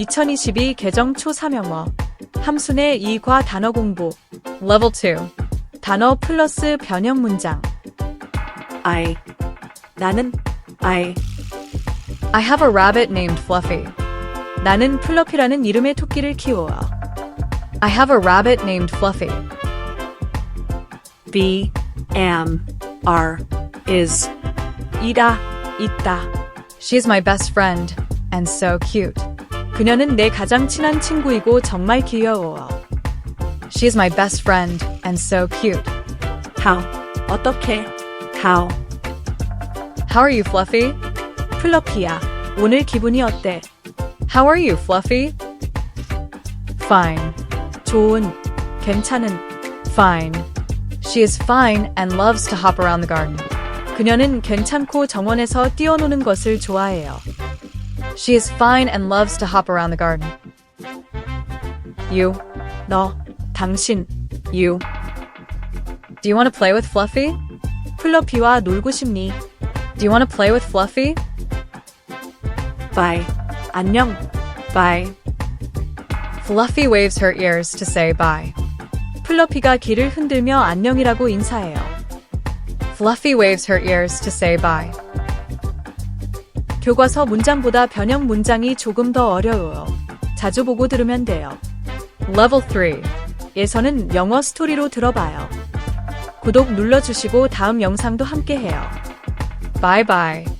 2022 개정 초 3영어 함순의 이과 단어 공부 Level 2 단어 플러스 변형 문장 I 나는 I I have a rabbit named Fluffy. 나는 플러피라는 이름의 토끼를 키워. I have a rabbit named Fluffy. be am are is 이다, 있다. She's my best friend and so cute. 그녀는 내 가장 친한 친구이고 정말 귀여워. She's my best friend and so cute. how 어떻게 how How are you, Fluffy? 플러피야. 오늘 기분이 어때? How are you, Fluffy? Fine. 좋은. 괜찮은. Fine. She is fine and loves to hop around the garden. 그녀는 괜찮고 정원에서 뛰어노는 것을 좋아해요. She is fine and loves to hop around the garden. You. 너. 당신. You. Do you want to play with Fluffy? 플러피와 놀고 싶니? Do you want to play with Fluffy? bye 안녕 bye Fluffy waves her ears to say bye. 플러피가 귀를 흔들며 안녕이라고 인사해요. Fluffy waves her ears to say bye. 교과서 문장보다 변형 문장이 조금 더 어려워요. 자주 보고 들으면 돼요. Level 3. 예서는 영어 스토리로 들어봐요. 구독 눌러주시고 다음 영상도 함께 해요. Bye bye.